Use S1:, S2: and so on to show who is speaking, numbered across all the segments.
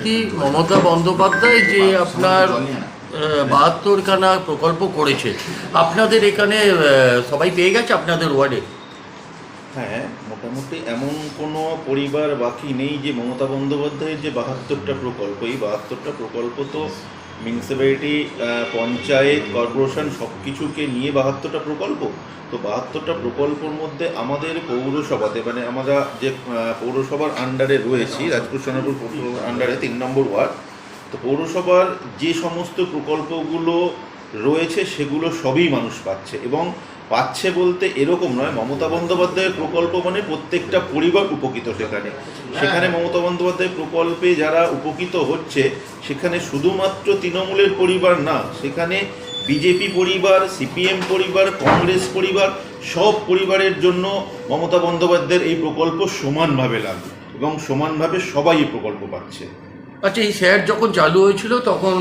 S1: মুখ্যমন্ত্রী মমতা বন্দ্যোপাধ্যায় যে আপনার বাহাত্তরখানা প্রকল্প করেছে। আপনাদের এখানে সবাই পেয়ে গেছে আপনাদের ওয়ার্ডে?
S2: হ্যাঁ মোটামুটি এমন কোনো পরিবার বাকি নেই যে মমতা বন্দ্যোপাধ্যায়ের যে বাহাত্তরটা প্রকল্প এই বাহাত্তরটা প্রকল্প তো মিউনিসিপ্যালিটি পঞ্চায়েত কর্পোরেশন সব কিছুকে নিয়ে বাহাত্তরটা প্রকল্প? তো বাহাত্তরটা প্রকল্পর মধ্যে আমাদের পৌরসভাতে মানে আমরা যে পৌরসভার আন্ডারে রয়েছি রাজপুর সোনাপুর পৌরসভার আন্ডারে তিন নম্বর ওয়ার্ড তো পৌরসভার যে সমস্ত প্রকল্পগুলো রয়েছে সেগুলো সবই মানুষ পাচ্ছে এবং পাচ্ছে বলতে এরকম নয়। মমতা বন্দ্যোপাধ্যায়ের প্রকল্প মানে প্রত্যেকটা পরিবার উপকৃত সেখানে। সেখানে মমতা বন্দ্যোপাধ্যায়ের প্রকল্পে যারা উপকৃত হচ্ছে সেখানে শুধুমাত্র তৃণমূলের পরিবার না সেখানে বিজেপি পরিবার সিপিএম পরিবার কংগ্রেস পরিবার সব পরিবারের জন্য মমতা বন্দ্যোপাধ্যায়ের এই প্রকল্প সমানভাবে লাগবে এবং সমানভাবে সবাই এই প্রকল্প পাচ্ছে।
S1: আচ্ছা এই স্যার যখন চালু হয়েছিল, তখন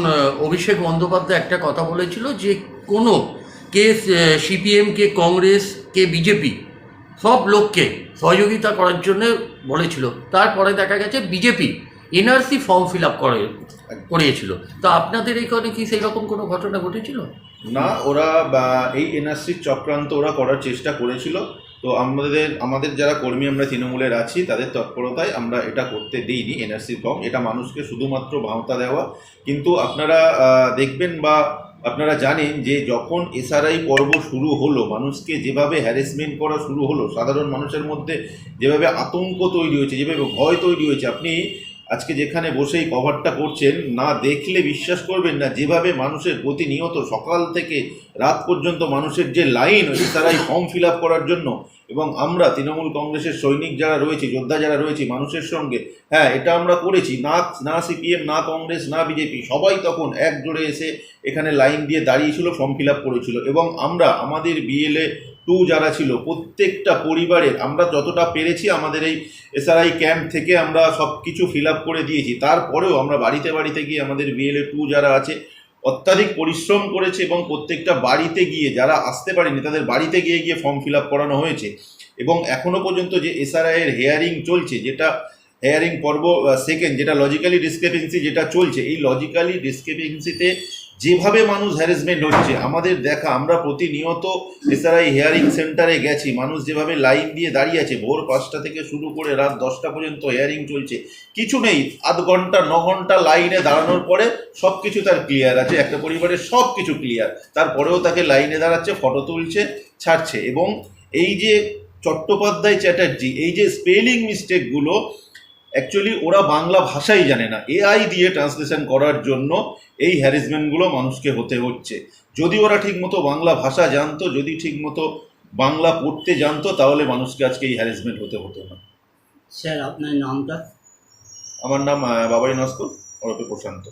S1: অভিষেক বন্দ্যোপাধ্যায় একটা কথা বলেছিল যে কোনো কে সিপিএম কে কংগ্রেস কে বিজেপি, সব লোককে সহযোগিতা করার জন্য বলেছিল। তারপরে দেখা গেছে BJP NRC form fill up করে, করিয়েছিল। তো আপনাদের এখানে কি সেই রকম কোনো ঘটনা ঘটেছিল?
S2: না, ওরা বা, এই এনআরসির চক্রান্ত ওরা করার চেষ্টা করেছিল। তো আমাদের আমাদের যারা কর্মী আমরা তৃণমূলের আছি, তাদের তৎপরতায় আমরা এটা করতে দিইনি, এনআরসি ফর্ম। এটা মানুষকে শুধুমাত্র ভাওতা দেওয়া। কিন্তু আপনারা দেখবেন বা আপনারা জানেন যে যখন এসআরআই পর্ব শুরু হলো, মানুষকে যেভাবে হ্যারেসমেন্ট করা শুরু হলো, সাধারণ মানুষের মধ্যে যেভাবে আতঙ্ক তৈরি হয়েছে, যেভাবে ভয় তৈরি হয়েছে, আপনি আজকে যেখানে বসেই কভারটা করছেন, না দেখলে বিশ্বাস করবেন না, যেভাবে মানুষের প্রতিনিয়ত সকাল থেকে রাত পর্যন্ত মানুষের যে লাইন তারাই ফর্ম ফিল আপ করার জন্য। এবং আমরা তৃণমূল কংগ্রেসের সৈনিক যারা রয়েছে, যোদ্ধা যারা রয়েছে, মানুষের সঙ্গে হ্যাঁ এটা আমরা করেছি। না না সিপিএম, না কংগ্রেস, না বিজেপি, সবাই তখন এক জোড়ে এসে এখানে লাইন দিয়ে দাঁড়িয়েছিল ফর্ম ফিল আপ করেছিল। এবং আমরা, আমাদের বিএলএ টু যারা ছিল, প্রত্যেকটা পরিবারের আমরা যতটা পেরেছি আমাদের এই এসআরআই ক্যাম্প থেকে আমরা সব কিছু ফিল আপ করে দিয়েছি। তারপরেও আমরা বাড়িতে বাড়িতে গিয়ে আমাদের বিএলএ টু যারা আছে, অত্যাধিক পরিশ্রম করেছে এবং প্রত্যেকটা বাড়িতে গিয়ে যারা আসতে পারেনি, তাদের বাড়িতে গিয়ে গিয়ে ফর্ম ফিল আপ করানো হয়েছে। এবং এখনও পর্যন্ত যে এসআরআই এর হেয়ারিং চলছে, যেটা হেয়ারিং পর্ব সেকেন্ড যেটা লজিক্যালি ডিসক্রিপেন্সি যেটা চলছে, এই লজিক্যালি ডিসক্রিপেন্সিতে যেভাবে মানুষ হ্যারাসমেন্ট হচ্ছে, আমাদের দেখা, আমরা প্রতিনিয়ত এসআরআই হেয়ারিং সেন্টারে গেছি, মানুষ যেভাবে লাইন দিয়ে দাঁড়িয়ে আছে, ভোর পাঁচটা থেকে শুরু করে রাত দশটা পর্যন্ত হেয়ারিং চলছে, কিছু নেই, আধ ঘণ্টা, ন ঘণ্টা লাইনে দাঁড়ানোর পরে সব কিছু তার ক্লিয়ার আছে, একটা পরিবারের সব কিছু ক্লিয়ার তারপরেও তাকে লাইনে দাঁড়াচ্ছে ফটো তুলছে, ছাড়ছে এবং এই যে চট্টোপাধ্যায় চ্যাটার্জি, এই যে স্পেলিং মিস্টেকগুলো অ্যাকচুয়ালি ওরা বাংলা ভাষাই জানে না। এআই দিয়ে ট্রান্সলেশন করার জন্য এই হ্যারিসমেন্টগুলো মানুষকে হতে হচ্ছে। যদি ওরা ঠিকমতো বাংলা ভাষা জানতো যদি ঠিকমতো বাংলা পড়তে জানতো তাহলে মানুষকে আজকে এই হ্যারিসমেন্ট হতে হতো না।
S3: স্যার আপনার নামটা?
S2: আমার নাম বাবাই নস্কর ওরপে প্রশান্ত।